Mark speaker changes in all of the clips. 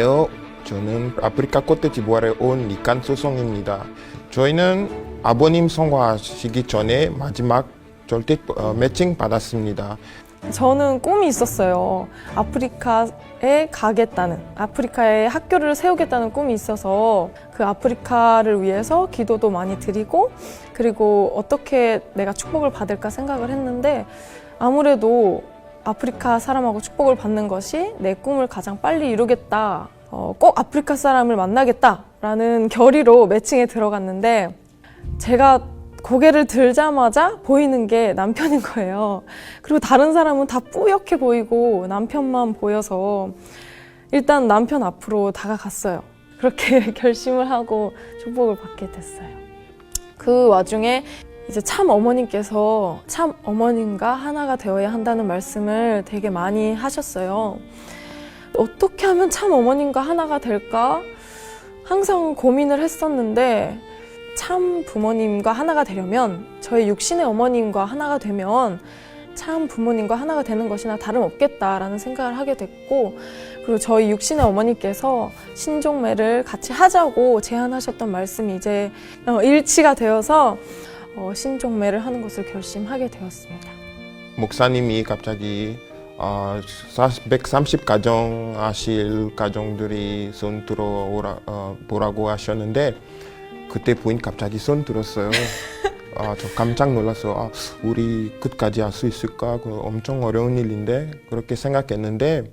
Speaker 1: 안녕하세요. 저는 아프리카 코트디부아르에 온 리칸 소송입니다. 저희는 아버님 선거하시기 전에 마지막 절대 어, 매칭 받았습니다.
Speaker 2: 저는 꿈이 있었어요. 아프리카에 가겠다는, 아프리카에 학교를 세우겠다는 꿈이 있어서 그 아프리카를 위해서 기도도 많이 드리고, 그리고 어떻게 내가 축복을 받을까 생각을 했는데, 아무래도 아프리카 사람하고 축복을 받는 것이 내 꿈을 가장 빨리 이루겠다. 어, 꼭 아프리카 사람을 만나겠다라는 결의로 매칭에 들어갔는데, 제가 고개를 들자마자 보이는 게 남편인 거예요. 그리고 다른 사람은 다 뿌옇게 보이고 남편만 보여서 일단 남편 앞으로 다가갔어요. 그렇게 결심을 하고 축복을 받게 됐어요. 그 와중에 이제 참 어머님께서 참 어머님과 하나가 되어야 한다는 말씀을 되게 많이 하셨어요. 어떻게 하면 참 어머님과 하나가 될까? 항상 고민을 했었는데 참 부모님과 하나가 되려면 저희 육신의 어머님과 하나가 되면 참 부모님과 하나가 되는 것이나 다름없겠다라는 생각을 하게 됐고 그리고 저희 육신의 어머니께서 신종매를 같이 하자고 제안하셨던 말씀이 이제 어, 일치가 되어서 어, 신종매를 하는 것을 결심하게 되었습니다.
Speaker 1: 목사님이 갑자기 어, 130 가정 하실 가정들이 손 들어오라 어, 보라고 하셨는데 그때 부인 갑자기 손 들었어요. 아, 저 깜짝 놀랐어. 아, 우리 끝까지 할 수 있을까? 그 엄청 어려운 일인데 그렇게 생각했는데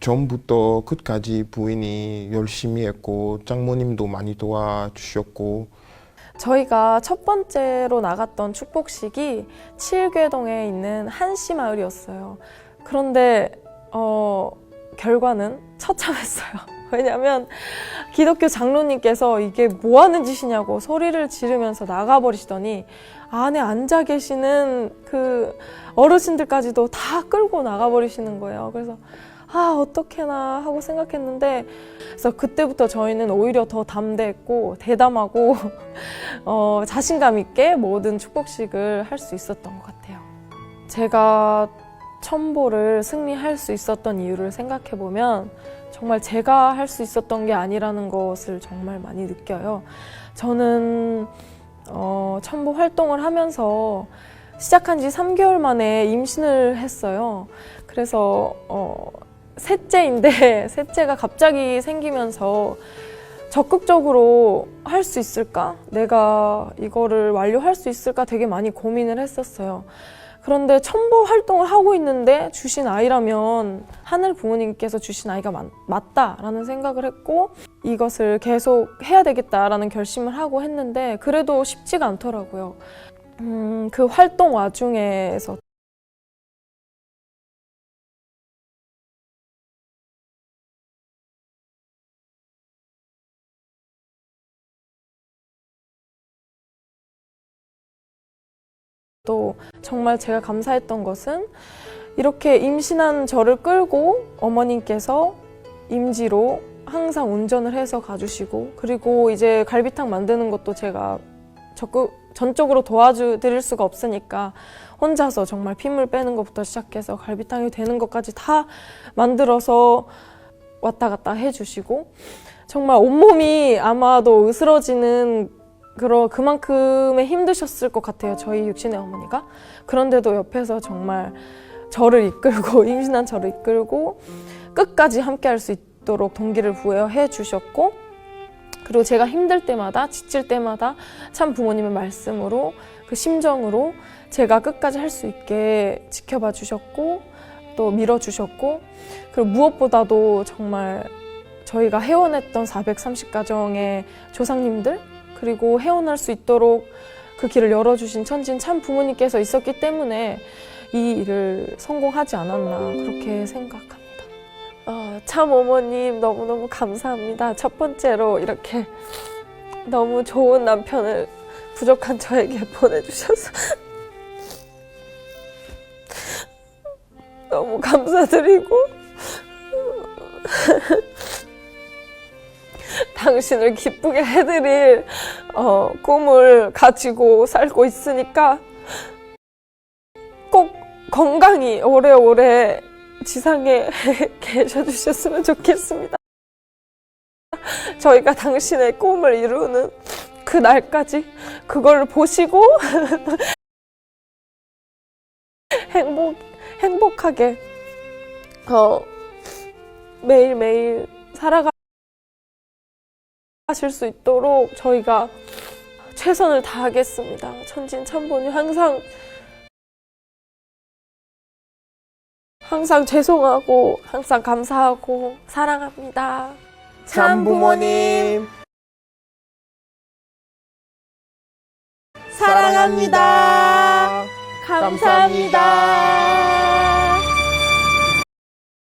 Speaker 1: 전부터 끝까지 부인이 열심히 했고 장모님도 많이 도와주셨고
Speaker 2: 저희가 첫 번째로 나갔던 축복식이 칠궤동에 있는 한씨 마을이었어요. 그런데 어, 결과는 처참했어요. 왜냐하면 기독교 장로님께서 이게 뭐 하는 짓이냐고 소리를 지르면서 나가버리시더니 안에 앉아 계시는 그 어르신들까지도 다 끌고 나가버리시는 거예요. 그래서 아 어떡해나 하고 생각했는데 그래서 그때부터 저희는 오히려 더 담대했고 대담하고 어, 자신감 있게 모든 축복식을 할 수 있었던 것 같아요. 제가 첨보를 승리할 수 있었던 이유를 생각해 보면 정말 제가 할 수 있었던 게 아니라는 것을 정말 많이 느껴요. 저는 어, 첨보 활동을 하면서 시작한 지 3개월 만에 임신을 했어요. 그래서 어, 셋째인데 셋째가 갑자기 생기면서 적극적으로 할 수 있을까? 내가 이거를 완료할 수 있을까? 되게 많이 고민을 했었어요. 그런데 첨보 활동을 하고 있는데 주신 아이라면 하늘 부모님께서 주신 아이가 맞, 맞다라는 생각을 했고 이것을 계속 해야 되겠다라는 결심을 하고 했는데 그래도 쉽지가 않더라고요. 음, 그 활동 와중에서 또 정말 제가 감사했던 것은 이렇게 임신한 저를 끌고 어머님께서 임지로 항상 운전을 해서 가주시고 그리고 이제 갈비탕 만드는 것도 제가 적극 전적으로 도와드릴 수가 없으니까 혼자서 정말 핏물 빼는 것부터 시작해서 갈비탕이 되는 것까지 다 만들어서 왔다 갔다 해주시고 정말 온몸이 아마도 으스러지는 그러 그만큼의 힘드셨을 것 같아요. 저희 육신의 어머니가. 그런데도 옆에서 정말 저를 이끌고 임신한 저를 이끌고 끝까지 함께 할 수 있도록 동기를 부여해 주셨고 그리고 제가 힘들 때마다 지칠 때마다 참 부모님의 말씀으로 그 심정으로 제가 끝까지 할 수 있게 지켜봐 주셨고 또 밀어 주셨고 그리고 무엇보다도 정말 저희가 회원했던 430 가정의 조상님들 그리고 헤어날 수 있도록 그 길을 열어주신 천진 참 부모님께서 있었기 때문에 이 일을 성공하지 않았나 그렇게 생각합니다. 어, 참 어머님 너무너무 감사합니다. 첫 번째로 이렇게 너무 좋은 남편을 부족한 저에게 보내주셔서 너무 감사드리고 당신을 기쁘게 해드릴 어, 꿈을 가지고 살고 있으니까 꼭 건강히 오래오래 지상에 계셔 주셨으면 좋겠습니다. 저희가 당신의 꿈을 이루는 그 날까지 그걸 보시고 행복 행복하게 어 매일매일 살아가 실 수 있도록 저희가 최선을 다하겠습니다. 천진천본이 항상 항상 죄송하고 항상 감사하고 사랑합니다.
Speaker 1: 참부모님
Speaker 2: 사랑합니다. 감사합니다.